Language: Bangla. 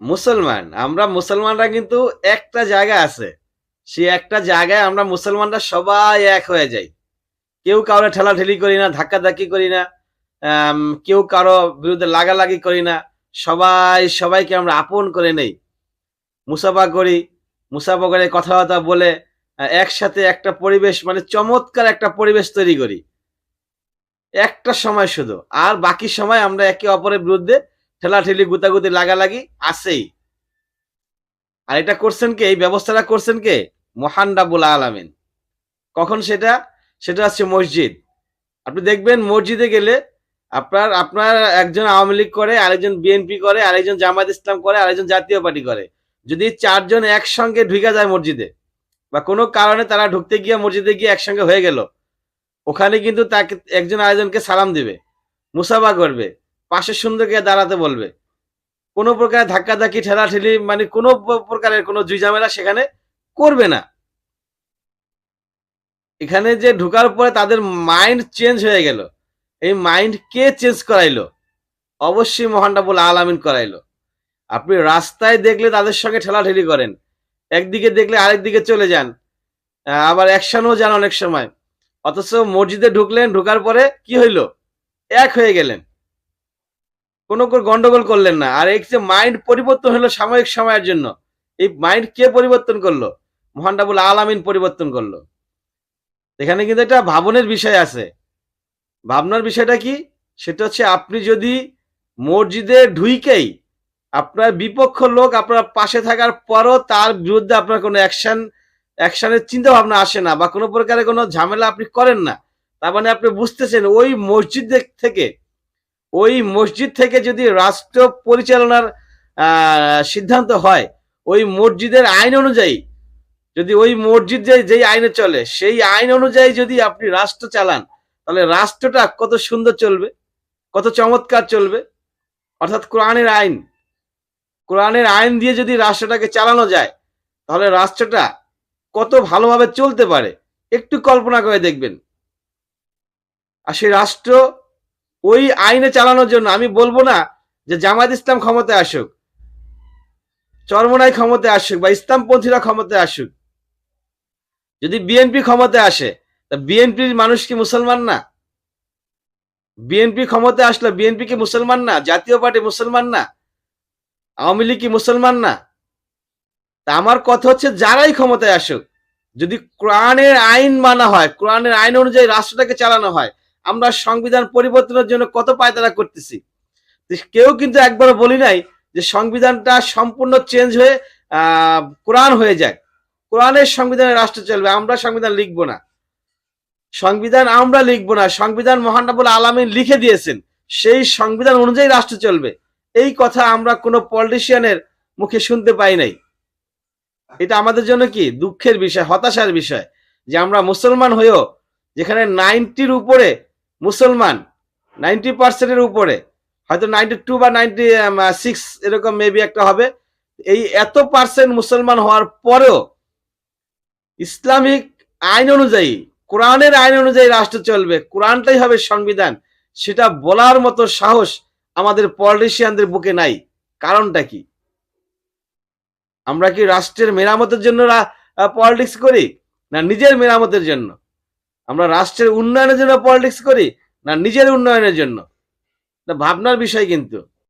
মুসলমান, আমরা মুসলমানরা কিন্তু একটা জায়গায় আছে। সেই একটা জায়গায় আমরা মুসলমানরা সবাই এক হয়ে যাই। কেউ কারও ঠেলাঠেলি করি না, ধাক্কাধাক্কি করি না কেউ কারও বিরুদ্ধে লাগালাগি করি না, সবাই সবাইকে আমরা আপন করে নেই। মুসাফা করি, মুসাফা করে কথাবার্তা বলে একসাথে একটা পরিবেশ মানে চমৎকার একটা পরিবেশ তৈরি করি। একটা সময় শুধু, আর বাকি সময় আমরা একে অপরের বিরুদ্ধে ঠেলাঠেলি, গুতাগুতি লাগালাগি আছেই। আর এটা করছেন কে? এই ব্যবস্থাটা করছেন কে? মহান রাবুল আলামিন। কখন সেটা? সেটা হচ্ছে মসজিদ। আপনি দেখবেন মসজিদে গেলে আপনার আপনার একজন আওয়ামী লীগ করে, আরেকজন বিএনপি করে, আরেকজন জামাত ইসলাম করে, আরেকজন জাতীয় পার্টি করে। যদি চারজন একসঙ্গে ঢুকে যায় মসজিদে বা কোনো কারণে তারা ঢুকতে গিয়ে মসজিদে গিয়ে একসঙ্গে হয়ে গেল, ওখানে কিন্তু তাকে, একজন আরেকজনকে সালাম দিবে, মুসাফা করবে। পাশে সুন্দর গিয়ে দাঁড়াতে বলবে। কোনো প্রকার ধাক্কাধাক্কি, ঠেলাঠেলি মানে কোনো প্রকারের কোনো জুই ঝামেলা সেখানে করবে না। এখানে যে ঢোকার পরে তাদের মাইন্ড চেঞ্জ হয়ে গেল। এই মাইন্ড কে চেঞ্জ করাইলো? অবশ্যই মহান রাবুল আলামিন করাইলো। আপনি রাস্তায় দেখলে তাদের সঙ্গে ঠেলাঠেলি করেন। একদিকে দেখলে আরেক দিকে চলে যান। আবার অ্যাকশনও যান অনেক সময়। অথচ মসজিদে ঢুকলেন, ঢোকার পরে কি হইল? এক হয়ে গেলেন। কোনো গন্ডগোল করলেন না। আর এই যে মাইন্ড পরিবর্তন হলো সাময়িক সময়ের জন্য। এই মাইন্ড কে পরিবর্তন করল? মহান আলামিন পরিবর্তন করল। এখানে কিন্তু একটা ভাবনের বিষয় আছে। ভাবনার বিষয়টা কি? সেটা হচ্ছে আপনি যদি মসজিদে ঢুইকেই আপনার বিপক্ষ লোক আপনার পাশে থাকার পরও তার বিরুদ্ধে আপনার কোনো অ্যাকশন অ্যাকশনের চিন্তা ভাবনা আসে না বা কোনো প্রকারের কোনো ঝামেলা আপনি করেন না। তার মানে আপনি বুঝতেছেন ওই মসজিদ থেকে ওই মসজিদ থেকে যদি রাষ্ট্র পরিচালনার সিদ্ধান্ত হয়, ওই মসজিদের আইন অনুযায়ী, যদি ওই মসজিদ যে, যেই আইনে চলে, সেই আইন অনুযায়ী যদি আপনি রাষ্ট্র চালান, তাহলে রাষ্ট্রটা কত সুন্দর চলবে, কত চমৎকার চলবে। অর্থাৎ কোরআনের আইন কোরআনের আইন দিয়ে যদি রাষ্ট্রটাকে চালানো যায়, তাহলে রাষ্ট্রটা কত ভালোভাবে চলতে পারে, একটু কল্পনা করে দেখবেন। আর সেই রাষ্ট্র ওই আইনে চালানোর জন্য আমি বলব না যে জামাত ইসলাম ক্ষমতায় আসুক, চরমনাই ক্ষমতায় আসুক বা ইসলামপন্থীরা ক্ষমতায় আসুক। যদি বিএনপি ক্ষমতায় আসে, তা বিএনপির মানুষ কি মুসলমান না? বিএনপি ক্ষমতায় আসলো বিএনপি কি মুসলমান না? জাতীয় পার্টি মুসলমান না? আওয়ামী লীগ কি মুসলমান না? তা আমার কথা হচ্ছে যারাই ক্ষমতায় আসুক, যদি কোরআনের আইন মানা হয়, কোরআনের আইন অনুযায়ী রাষ্ট্রটাকে চালানো হয় আমরা সংবিধান পরিবর্তনের জন্য কত পায়তারা করতেছি। কেউ কিন্তু একবারও বলি নাই যে সংবিধানটা সম্পূর্ণ চেঞ্জ হয়ে কোরআন হয়ে যায় কোরআনের সংবিধানে রাষ্ট্র চলবে, আমরা সংবিধান লিখব না। সংবিধান আমরা লিখব না, সংবিধান মহানবুল আলমিন লিখে দিয়েছেন, সেই সংবিধান অনুযায়ী রাষ্ট্র চলবে। এই কথা আমরা কোনো পলিটিশিয়ানের মুখে শুনতে পাই নাই। এটা আমাদের জন্য কি? দুঃখের বিষয়, হতাশার বিষয় যে আমরা মুসলমান হয়েও যেখানে নাইনটির উপরে মুসলমান নাইনটি পার্সেন্টের উপরে। হয়তো নাইনটি টু বা নাইনটি সিক্স এরকম মেবি একটা হবে। এই এত পার্সেন্ট মুসলমান হওয়ার পরেও ইসলামিক আইন অনুযায়ী, কোরআনের আইন অনুযায়ী রাষ্ট্র চলবে, কোরআনটাই হবে সংবিধান, সেটা বলার মতো সাহস আমাদের পলিটিশিয়ানদের বুকে নাই। কারণটা কি? আমরা কি রাষ্ট্রের মেরামতের জন্য পলিটিক্স করি, না নিজের মেরামতের জন্য? আমরা রাষ্ট্রের উন্নয়নের জন্য পলিটিক্স করি না নিজের উন্নয়নের জন্য? ভাবনার বিষয় কিন্তু।